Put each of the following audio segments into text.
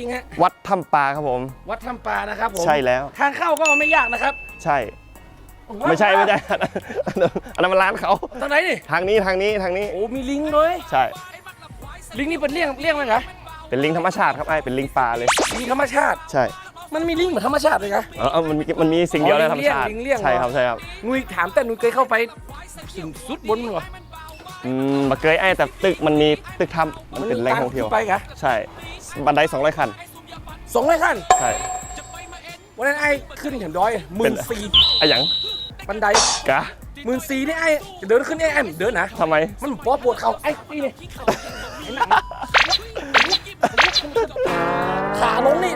คุณสนุกคิงฮะวัดถ้ำปลาครับผม วัดถ้ำปลานะครับผมใช่แล้ว ทางเข้าก็ไม่ยากนะครับ ใช่ ไม่ใช่ไม่ใช่อันนั้นอันนั้นมันร้านเขาตอนไหนนี่ทางนี้ทางนี้ทางนี้โอ้มีลิงด้วย ใช่ ลิงนี่เป็นเลี้ยงเลี้ยงไหมคะเป็นลิงธรรมชาติครับไอ้เป็นลิงปลาเลยลิงธรรมชาติใช่ มันมีลิงเหมือนธรรมชาติเลยนะเออเออมันมีมันมีสิ่งเดียวในธรรมชาติลิงเลี้ยงลิงเลี้ยงใช่ครับใช่ครับนุ้ยถามแต่นุ้ยเคยเข้าไปสิ่งสุดบนมั้งเหรออืมมาเกยไอ้แต่ตึกมันมีตึกทำมันเป็นแหล่งท่องเที่ยวขึ้นไปกะใช่ บันได200คัน สองร้อยขั้นใช่ วันนั้นไอ้ขึ้นแถมดอยหมื่นสี่ไอ้หยังบันไดกะหมื่นสี่นี่ไอ้เดินขึ้นไอ้ไอ้เดินนะทำไม มันปวดปวดเข่าไอ้นี่เลยไอ้หนังขาลงนี่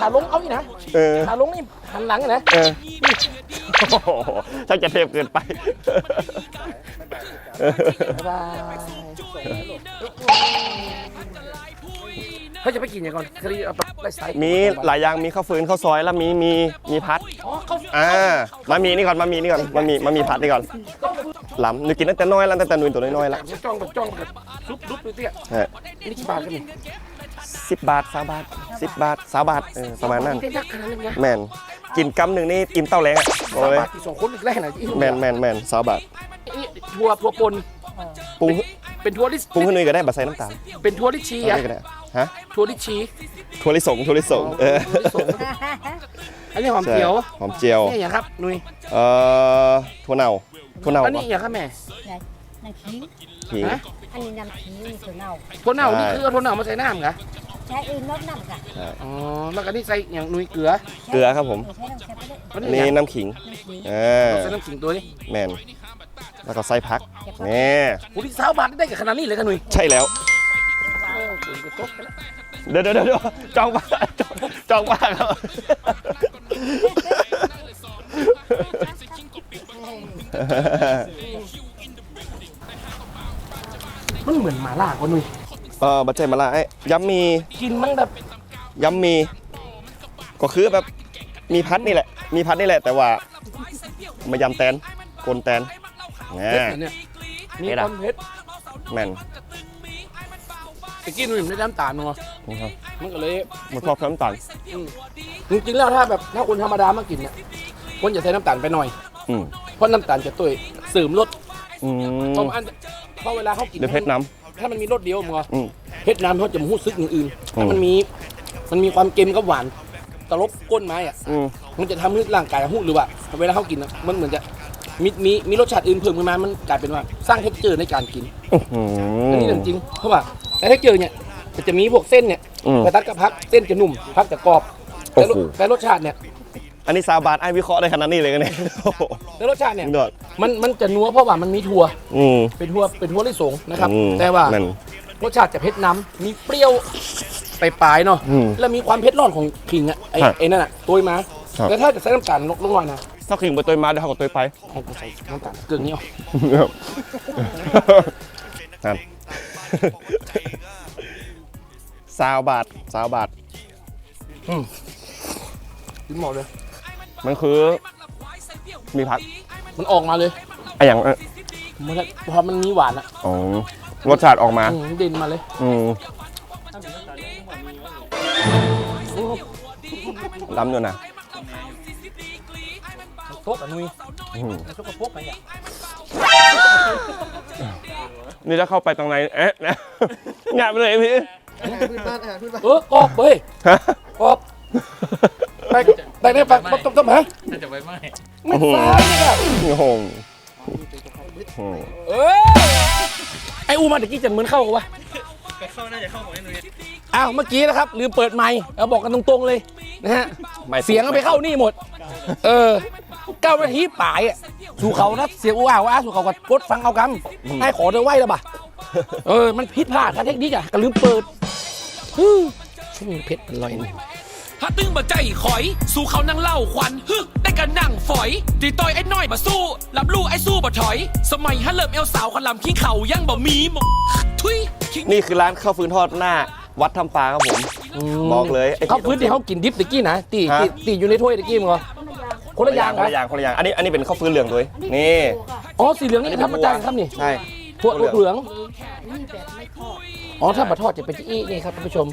ขาลงเอาอีกนะเออ ขาลงนี่หันหลังนะเออโอ้โหช่างจะเทพเกินไป บ๊ายบาย เขาจะไปกินอย่างก่อนคดีเอาไปไล่สไตล์มีหลายอย่างมีข้าวฟืนข้าวซอยแล้วมีมีมีพัดอ๋อเขาอ่ามามีนี่ก่อนมามีนี่ก่อนมามีมามีพัดนี่ก่อนหลำนึกกินตั้งแต่น้อยแล้วตั้งแต่นุ่นตัวน้อยๆแล้วจ้องแบบจ้องแบบซุบซุบเลยเตี้ยใช่นี่กี่บาทกันนี่สิบบาทสามบาทสิบบาทสามบาทเออประมาณนั้นได้ยักขนาดนั้นนะแมนกินกำหนึ่งนี่อิ่มเต้าแรงอะบอกสามเลยบาทที่สองคนอีกแรกนะอีกแมนแมนแมนสามบาทนี่ทัวร์ทัวร์ปนปรุงเป็นทัวร์ลิสปรุงขึ้นนุ่ยก็ได้บัใส่น้ำตาลเป็นทัวร์ลิชีเอาอะได้ก็ได้ ฮะทัวร์ลิชีถั่วลิสงถั่วลิสงเอออันนี้หอมเจียวใช่หอมเจียว นี่อย่างครับนุ้ยเอ่อถั่วเน่าถั่วเน่าอันนี้ปะอย่างครับแม่ này năng khí ขิง ฮะ anh đi làm khí thì chỗ nào ถั่วเน่านี่ใช่ คือเอาถั่วเน่ามาใส่น้ำเหรอ trái ư nó nằm cả อ๋อแล้วก็นี่ใส่อย่างนุ้ยเกลือเกลือครับผม Rồi thế làm sao cái đấy อันอันนี้นี้อย่างน้ำขิง năng khí เออใส่น้ำขิงตัวนี้แมนแล้วก็ไส้พักนี่โอ้ที่สาวบาทได้กับขนาดนี้เลยกันนุ้ยใช่แล้ว โอ้โหกระตกไปแล้วเดี๋ยวเดี๋ยวเดี๋ยวจองบ้าจองจองบ้าครับมันเหมือนหมาล่ากว่านุ้ยเออบัจเจมาละไอ้ย้ำมีกินมันแบบย้ำมี ก็คือแบบมีพัดนี่แหละ มีพัดนี่แหละ แต่ว่ามายำแตนกลนแตนแหเผ็ดมเหมือนเนี่ยมีเผ็ดคอะวามเผ็ดแม่น แต่กินนุ้ยมันได้น้ำตาลเนาะมันก็เลยมันพอกน้ำตาลจริงๆแล้วถ้าแบบถ้าคนธรรมดามากินเนี่ยควรจะใส่น้ำตาลไปหน่อย อืมเพราะน้ำตาลจะตัวเสริมรสอืมเพราะว่าอันเพราะเวลาเขากินเดี๋ยวเพชรน้ถ้ามันมีรสเดียวมั้งอืมเพชรน้ำเขาจะมาหู้ซึกอื่นๆอืม ถ้ามันมีมันมีความเค็มกับหวานตลบก้นไม้อะอืมมันจะทำให้ร่างกายหู้หรือว่า เวลาเขากินอะมันเหมือนจะมีมีมีรสชาติอื่นเพิ่มขึ้นมามันกลายเป็นว่าสร้างเท็กเจอร์ในการกิน อือันนี้เรื่องจริงเพราะว่า แต่เท็กเจอร์เนี่ยมันจะมีพวกเส้นเนี่ยอืมไปตัดกับพักเส้นจะนุ่ม พักจะกรอบแต่รสโอ้โหแต่รสชาติเนี่ยอันนี้ซาวบาทไอ้วิเคราะห์ได้ขนาดนี้เลยกันเนี่ยโอ้โหแต่รสชาติเนี่ยยอดมันมันจะนัวเพราะว่ามันมีถั่วอืมเป็นทั่วเป็นทั่วลิสงนะครับ อืมแต่ว่านั่น รสชาติจะเผ็ดน้ำมีเปรี้ยวไปปลายๆเนาะอืมแล้วมีความเผ็ดร้อนของขิงอะไอ้ครับไอ้นั่นอะตัวมาครับแต่ถ้าจะใส่น้ำตาลลงลงหน่อยนะถ้าขิงไปตัวมาเดี๋ยวเขาก็ตัวไปเอากูใส่น้ำตาลเกลือนี้เอานั่น ซาวบาทซาวบาทกินหมดเลย มันคือ มีพักมันออกมาเลยไอะอย่างเอ้ยมันจะพอมันมีหวานอะอ๋อรสชาติออกมา อืมเด่นมาเลย อืมล้ำอยู่นะโต๊ะอะนุ้ยอืมไอ้ซุกกระพกไปเนี่ย นี่ถ้าเข้าไปตรงไหนเอ๊ะนะงานไปเลยพี่เออกรอบเว้ยฮะกรอบแต่แต่เนี่ยปต้มต้มฮะน่าจะไว้ไหมไม่ฟาวเลยอะโอ้โหโอ้โหเออไอ้อูมาตะกี้จะเหมือนเข้ากันวะก็เข้าน่าจะเข้าหมดไอ้หนุ่ยอ้าวเมื่อกี้นะครับลืมเปิดไมค์เอาบอกกันตรงๆเลยนะฮะไม่เสียงเอาไปเข้านี่หมด เออ เก้านาทีป่ายอะสู่เขานะเสียงอู้อ้าวอ้าสู่เขาก็กดฟังเอากำให้ขอเธอไหวแล้วบ่ะเออมันผิดพลาดทางเทคนิคอะก็ลืมเปิดฮึ่มช่วงนี้เพชรเป็นรอยนี่ถ้าตึงบ่ใจขอย สู้เขานั่งเล่าขวัญฮึได้กันนั่งฝอย ตีต่อยไอ้น้อยมาสู้รับลูกไอ้สู้บ่ถอย สมัยฮันเริ่มเอวสาวขลำขี้เข่ายังบ่มีหมกทุยคิงนี่คือร้านข้าวฟืนทอดหน้า วัดทำปลาครับผม บอกเลยไอ้เขาพื้นที่เขากินดิบตะกี้นะตีฮะ ตีตีอยู่ในถ้วยตะกี้มั้งเหรอ คนละอย่างคนละอย่างคนละอย่างอันนี้อันนี้เป็นข้าวฟืนเหลืองด้วยนี่ อ๋อสีเหลืองนี่ทำมาจากครับนี่ใช่ ถั่วลูกเหลือง นี่แบบไม่ทอดอ๋อถ้ามาทอดจะเป็นที่อีนี่ครับท่านผู้ชม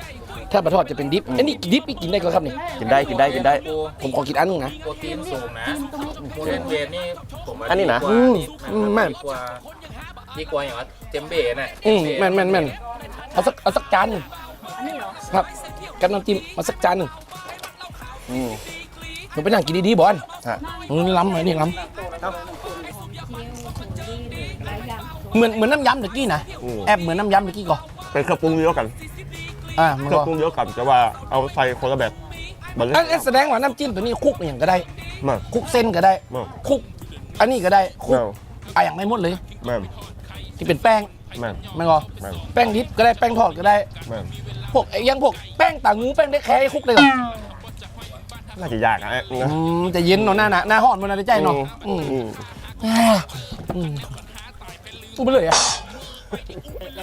ถ้าปลาทอดจะเป็นดิบอันนี้ดิบนี่กินได้ก็ครับนี่ กินได้กินได้กินได้ผมขอกินอันหนึงนะ โปรตีนสูงนะเชนเวทนี่ผมว่าอันนี้นะ ดีกว่าอืมดีอืมแม่น ดีกว่าดีกว่าอย่างว่าเจมเบ้น่ะอืมแม่นแม่นแม่นเอาสักเอาสักจานหนึ่งอันนี้เหรอ ครับกับน้ำจิ้มเอาสักจานหนึ่งอืม ผมไปนั่งกินดีๆบอลฮะอืมล้ำเลยนี่ล้เจียวถุงดีหลายอย่างำเหมือนเหมือนน้ำยำตะกี้นะอืม แอบเหมือนน้ำยำตะกี้ก่อนเป็นเครื่องปรุงเดียวกันอ่ามันเครื่อก็งปรุงเดียวกันแต่ว่าเอาใส่คนละแบบบันเลยอันนั้นแสดงว่าน้ำจิ้มตัวนี้คลุกอย่างก็ได้มาคลุกเส้นก็ได้มาคลุก อันนี้ก็ได้คลุกแม่นอะอย่างไม่หมดเลย แม่นที่เป็นแป้งแม่นมันก็แม่น แป้งดิบก็ได้แป้งทอดก็ได้ แม่นพวกไอ้อยังพวกแป้งต่างงูแป้งได้แค่คลุกเลยเหรอน่าจะยากอะนะอืมจะเย็นเนาะหน้าหนาหน้าห้อนมันน่าจะใจเนาะอืมอืมอ่าอืมสู้ไปเลยอะ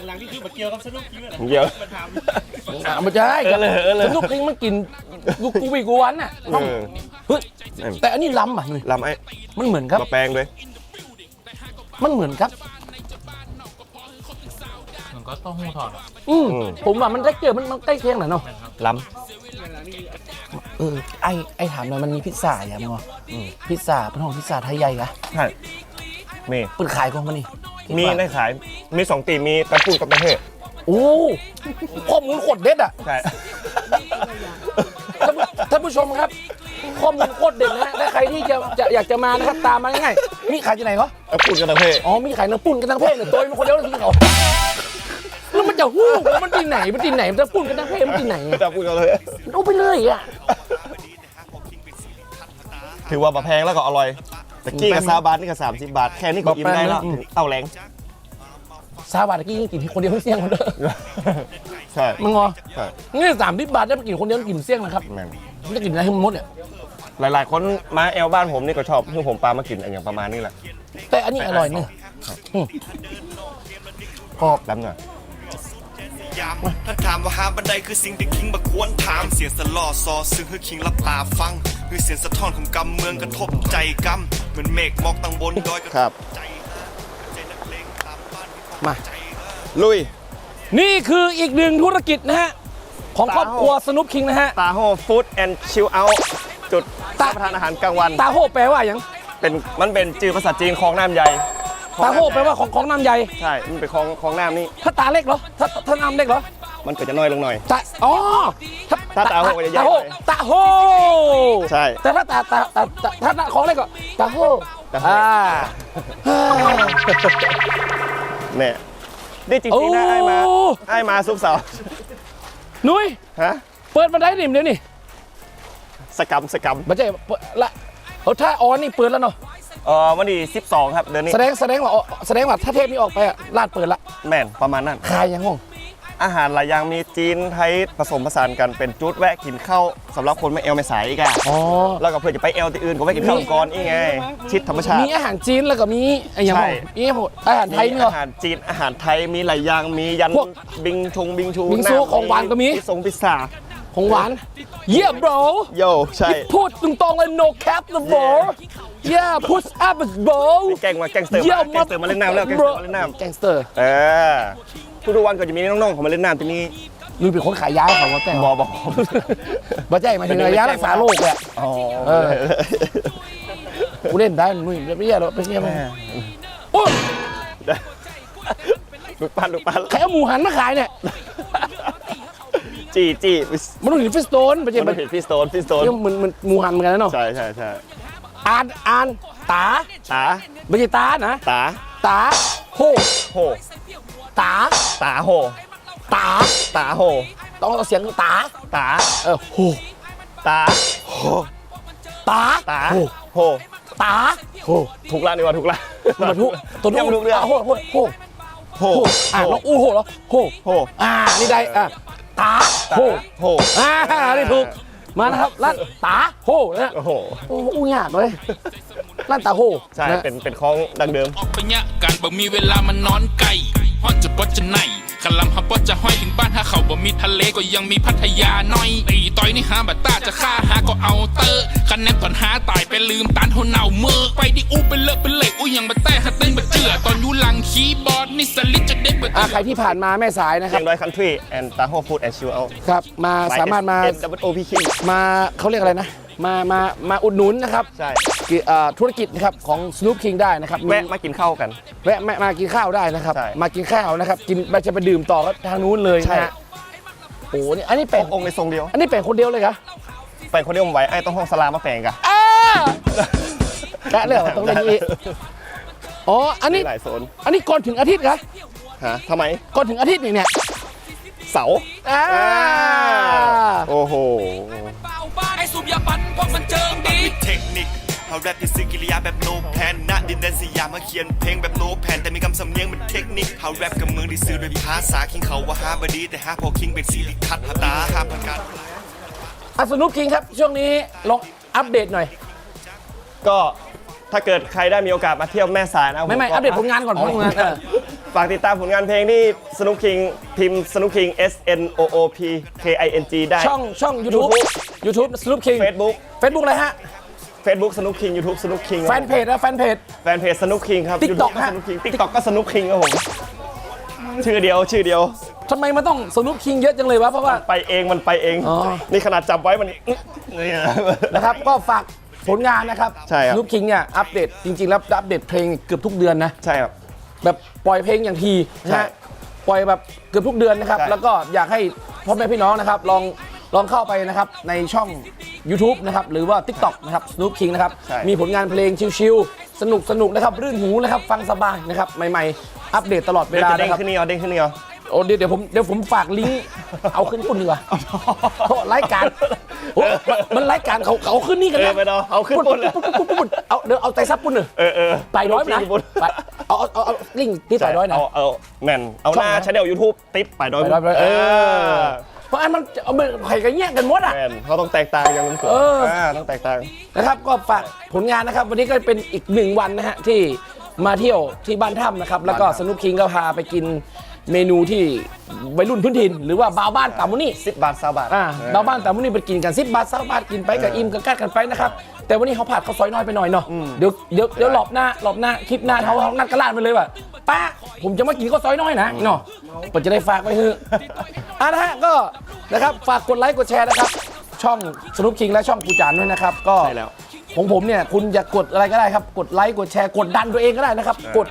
หลังๆนี่คือมาเกี่ยวกับสนุกจริงเลยเยอะมันทอะมันจะให้เออเลยเออเลยสนุกจริงมันกินกูกูวีกูวันน่ะเออเฮ้ยแต่อันนี้ล้ำอะหนุ่ยลำไอ้มันเหมือนครับมาแปลงด้วยมันเหมือนครับำมันก็ต้องหูถอดอะอืมผมว่ามันได้เกี่ยวมันมันใกล้เคียงหน่อยเนาะล เออไอไอถามหน่อยมันมีพิซซ่าอย่างมั้งพิซซ่าเป็นของพิซซ่าไทยใหญ่กะำใช่มีเปิดขายกองมันนี่มีได้ขายมีสองตีมีตะปูกับตะเทศโอ้ข้อมูลโคตรเด็ดอะใช่ท่านผู้ท่านผู้ชมครับข้อมูลโคตรเด็ดนะฮะและใครที่จะจะอยากจะมานะครับตามมาง่ายๆมีขายที่ไหนเหรอตะปูกับตะเทศอ๋อมีขายน้ำปุ่นกันทั้งเพศเลยตัวมันคนเดียวเลยที่เขาแล้ว มันจะหู้มันที่ไหนมันที่ไหนมันจะปุ่นกันทั้งเพศมันที่ไหนอะตะปูกับตะเทศมันเอาไปเลยอะถือว่าบะแพงแล้วก็อร่อยตะกี้กับซาบาทนี่ก็สามสิบบาท แค่นี้ก็อิ่มได้แล้วเต้าแรงซาบะตะกี้ยังกินคนเดียวทั้งเสี่ยงหมดเลยใช่มันงอใช่นี่สามสิบบาทได้ไปกินคนเดียวกินเสี่ยงนะครับแม่จะกินอะไรให้มันหมดเนี่ยหลาย ๆ คนมาแอลบ้านผมนี่ก็ชอบคือผมปลามากินอย่างประมาณนี้แหละแต่อันนี้อร่อยเนี่ยกรอบล้ำหน่อย ยาม ถ้าถามว่าหาบันไดคือสิ่งที่คิงบักควรถาม เสียงสะล่อซอซึ่งคือคิงรับตาฟัง คือเสียงสะท้อนของกำเมืองกระทบใจกำเหมือนเมฆหมอกตั้งบนดอยกระทครับใจใจนักเลงตามบ้านมา ลุย นี่คืออีกหนึ่งธุรกิจนะฮะ ของครอบครัวสนุปคิงนะฮะ ตาโฮฟู้ดแอนด์ชิลเอาจุดตารับประทานอาหารกลางวัน ตาโฮแปลว่าอย่าง เป็นมันเป็นจือภาษาจีนคลองน้ำใหญ่ ตาโฮแปลว่าของของน้ำใหญ่ ใช่ มันเป็นคลองคลองน้ำนี่ถ้าตาเล็กเหรอ ถ้าถ้าน้ำเล็กเหรอ มันก็จะน้อยลงหน่อย ตา อ๋อ ถ้าตาโฮจะใหญ่ตาโฮหน่อยตาโฮใช่ แต่ถ้าตาตาตาตาถ้าตาของเล็กก็ตาโฮตาโฮอ่าเนี่ยได้จโอ้ริงๆนะไอ้มาไอ้มาซุปเสาร์นุ้ย ฮะ เปิดมาได้ดิมเดี๋ยวนี้สกรรมสกรรมไม่ใช่เปิดละเอาถ้าออนนี่เปิดแล้วเนาะ เออวันที่12 ครับเดือนนี้แสดงแสดงว่าแสดงว่าถ้าเทปนี้ออกไปอะลาดเปิดละแม่นประมาณนั้นขายยังงงอาหารหลายอย่างมีจีนไทยผสมผสานกันเป็นจุดแวะกินข้าวสำหรับคนไม่เอลไม่สายอีกอะอ๋อแล้วก็เพื่อจะไปเอลที่อื่นก็แวะกินข้าวก่อนอีกไง ชิดธรรมชาติ มีอาหารจีนแล้วก็มีอะไรอย่างใช่งมีหมดอาหารไทยมีมีเหรออาหารจีนอาหารไทยมีหลายอย่างมียันพวกบิงชงบิงชูบิงซูน้ำของหวานก็มีพิซซ่งพิซซ่า ของหวาน เยี่ยม bro โยใช่พูดตรงๆเลย no cap the bro yeah push up bro มีแกงมาแกงสเตอร์เยี่ยมามแกงสเตอร์มาเล่นน้ำแล้วแกงสเตอร์มาเล่นน้แกงสเตอร์ำเออทุกๆวันก็จะมีน้องๆเขามาเล่นน้ำที่นี่ลุยเป็นคนขายยาเขาว่าแต่บอบอกบ่ใจหมายถึงยารักษาโรคแหละอ๋อเออกูเล่นได้ลุยไม่ใช่หรอกไม่ใช่หรอกโอ้ยลูกปั้นลูกปั้นใครเอาหมูหันมาขายเนี่ย จีจีมันต้องเห็นฟิสโตนไม่ใช่มัมันนเห็นพี่สโตนพี่สโตนมันมันหมูหันเหมือนกันนะเนาะใช่ใช่ใช่อ่านอ่านตาตาไม่ใช่ตานะตาตาโฮโหตาตาโหตาตาโหต้องเอาเสียงตาตาเออโฮตาตาตาโฮโหตาโฮถูกละนี่ว่าถูกละมาทุกตัวยังไม่ถูกเรื่องโฮโฮโฮโหโฮอ่าน้องอู้โฮเหรอโฮโหอ่านี่ได้อ่า ตาตาโฮโหอ่านี่ถูก มานะครับร้านตาโฮนะโอ้โห โอ้อู้ยากเลยร้านตาโฮใช่ นะ เป็น เป็นของดังเดิม ออกไปเนี่ยการบ่มีเวลามานอนไก่ฮอดจะปดจะไหน ขลำฮับปดจะห้อยถึงบ้านถ้าเขาบ่มีทะเลก็ยังมีพัทยาหน่อยตีต่อยนี่หาบัตตาจะฆ่าหาก็เอาเตอร์คะแนนตอนหาตายไปลืมตานเท่าเน่าเมื่อไปดิอู้ไปเลอะไปเลยอู้ยังบัตแต่ฮัตตึงบัตเจือตอนอยู่หลังคีย์บอร์ดนี่สลิดจะได้บัตอะใครที่ผ่านมาแม่สายนะคเชีรับยงดอยคันทรีแอนด์ตาโฮฟูดแอนด์ชิลเอาครับ มาสามารถมาดับเบิลโอพีคิมาเขาเรียกอะไรนะ มามามาอุดหนุนนะครับใช่กิอ่าธุรกิจนะครับของ Snoop King ได้นะครับแวะมากินข้าวกัน แวะแวะมากินข้าวได้นะครับ ใช่ มากินข้าวนะครับกินไปจะไปดื่มต่อก็ทางนู้นเลยใช่นะฮะโอ้โหนี่อันนี้แปลงองค์ในทรงเดียว อันนี้แปลงคนเดียวเลยเหรอแปลงคนเดียวผมไหวไอ้ต้องห้องสลามาแปลงกะ อ้าแกะเลยเหรอตรงนี้อ๋ออันนี้มีหลายโซนอันนี้ก่อนถึงอาทิตย์เหรอฮะทำไมก่อนถึงอาทิตย์นี่เนี่ยเสาร์อ่า โอ้โหเบาบ้านไอ้ สูบยาปันเพราะมันเจิงดี มีเทคนิคเขาแรปที่ซื้อกิริยาแบบโนแพนณดินแดนสยามมาเขียนเพลงแบบโนแพนแต่มีคำสำเนียงเป็นเทคนิคเขาแรปกับเมืองที่ซื้อด้วยภาษาคิงเขาว่าฮาบดี แต่ฮาพอคิงเป็นซีริคัตฮาตาฮาพันการอัสนุปคิงครับ ช่วงนี้ลองอัปเดตหน่อย ก็ถ้าเกิดใครได้มีโอกาสมาเที่ยวแม่สายนะไม่ไม่ผก็อัปเดตผลงานก่อนผลงานเออ ฝากติดตามผลงานเพลงที่สนุกคิงพิมพ์สนุกคิง S N O O P K I N G ได้ ช่องช่อง YouTube YouTube สนุปคิง Facebook Facebook อะไรฮะ Facebook สนุกคิง YouTube สนุกคิงแฟนเพจนะแฟนเพจ แฟนเพจสนุกคิงครับ TikTok YouTube ก็ฮะ สนุกคิง TikTok ก็สนุกคิงครับผม ชื่อเดียวชื่อเดียว ทำไมมันต้องสนุปคิงเยอะจังเลยวะเพราะว่า ไปเองมันไปเอง อ๋อ นี่ขนาดจับไว้มันอื้อนี่นะนะครับก็ฝากผลงานนะครับ ใช่ครับสนุปคิงเนี่ยอัปเดตจริงๆแล้วอัปเดตเพลงเกือบทุกเดือนนะ ใช่ครับ แบบปล่อยเพลงอย่างทีนะใช่ฮะปล่อยแบบเกือบทุกเดือนนะครับ ใช่ แล้วก็อยากให้พ่อแม่พี่น้องนะครับ ลองลองเข้าไปนะครับในช่อง YouTube นะครับหรือว่า TikTok นะครับ Snoop King นะครับ ใช่ มีผลงานเพลงชิลๆสนุกสนุกนะครับ รื่นหูนะครับ ฟังสบายนะครับ ใหม่ๆ อัปเดตตลอดเวเดี๋ยวลาจะเด้งนะครับ ขึ้นนี่เอาเด้งขึ้นนี่เอา โอ้เดี๋ยวเดี๋ยวผมเดี๋ยวผมฝากลิงก์เอาขึ้นปุ่นดีกว่าโอ้รายการโอ้มันมันรายการเขาเขาขึ้นนี่กันเออนะไปเนาะเอาขึ้นบนเลย ปุ่นปุ่นปุ่นปุ่นเอาเดี๋ยวเอาใจซับปุ่นหนึ่งเออเออไปร้อยไหมนะขึ้บนไปเอาเอาเอาเอาลิงก์ที่ไปร้อยนะ เอาเอาแม่นเอาหน้าช่องไหน ชาแนลยูทูบติ๊บไปดอยไปร้อยไปร้อยเอเอออเพราะอันมันเอาไปไผ่กันแย่งกันหมดอะ แม่นเขาต้องแตกต่างอย่างนั้นเกิดเออต้องแตกต่าง นะครับก็ฝากผลงานนะครับ วันนี้ก็เป็นอีกหนึ่งวันนะฮะที่มาเที่ยวที่บ้านถ้ำนะครับ แล้วก็บ้านถ้ำ สนุกคิงก็พาไปกิน เมนูที่วัยรุ่นพื้นถิ่นหรือว่าบาวบ้านตามุนี่สิบบาทสาบาทอ่าเออบาวบ้านตามุนี่ไปกินกันสิบบาทสบาทกินไปกับเอออิ่อิ่มกับกัดกันไปนะครับแต่วันนี้เขาผัดข้าวซอยน้อยไปหน่อยเนาะอืมเดี๋ยวเดี๋ยวเดี๋ยวหลบหน้าหลบหน้าคลิปหน้าเขาเขานัดกระลาดไปเลยว่าป้าผมจะมากินข้าวซอยน้อยนะเนาะผมจะได้ฝากไว้เถอะอะนะฮะก็นะครับฝากกดไลค์กดแชร์นะครับ ช่องสนุปคิงและช่องปูจานด้วยนะครับ ก็ใช่แล้วของผมเนี่ยคุณจะกดอะไรก็ได้ครับ กดไลค์กดแชร์กดดันตัวเองก็ได้นะครับ กด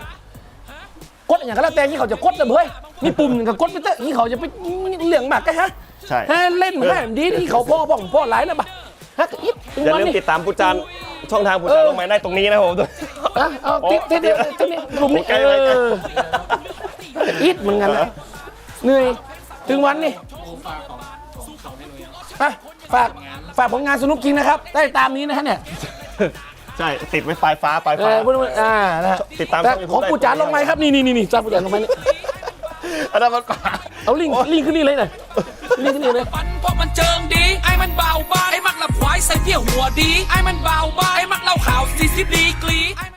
กดอย่างก็แล้วแต่ที่เขาจะกดนะเฮ้ย มีปุ่มหนึ่งกับกดไปเตอะที่เขาจะไปเหลืองหมากกันฮะใช่ ให้เล่นเหมือนกันดีที่เขาพ่อพ่อผมพ่อไลค์นะบ่ะฮะอิ๊บถึงอย่าวันลืมนี้ ติดตามปูจานช่องทางปูจานเออ ลงมาได้ตรงนี้นะครับผม อะเอาที่ที่ที่ที่นี่กลุ่มนี้โอเคเอโอเคออิดเหมือนกันนะเหนื่อยถึงวันนี่อะฝากฝากผลงานสนุกจริงนะครับ ได้ตามนี้นะฮะเนี่ยใช่ติดไว้ปลายฟ้าปลายเอฟ้า อพูดว่าอ่านะฮะติดตามแต่ช่อง YouTube ของปูจานลงไหมครับนี่นี่นี่นี่จานปูจานลงไหมนี่ อันนั้นมันป่าเอาลิงก์ลิงก์ขึ้นนี่เลยหน่อยลิงก์ขึ้นนี่เลยปันเพราะมันเจิงดี ไอ้มันเบาบ้านไอ้มักละควายใส่เที่ยวหัวดี ไอ้มันเบาบ้านไอ้มักเล่าข่าวสี่สิบดีกรี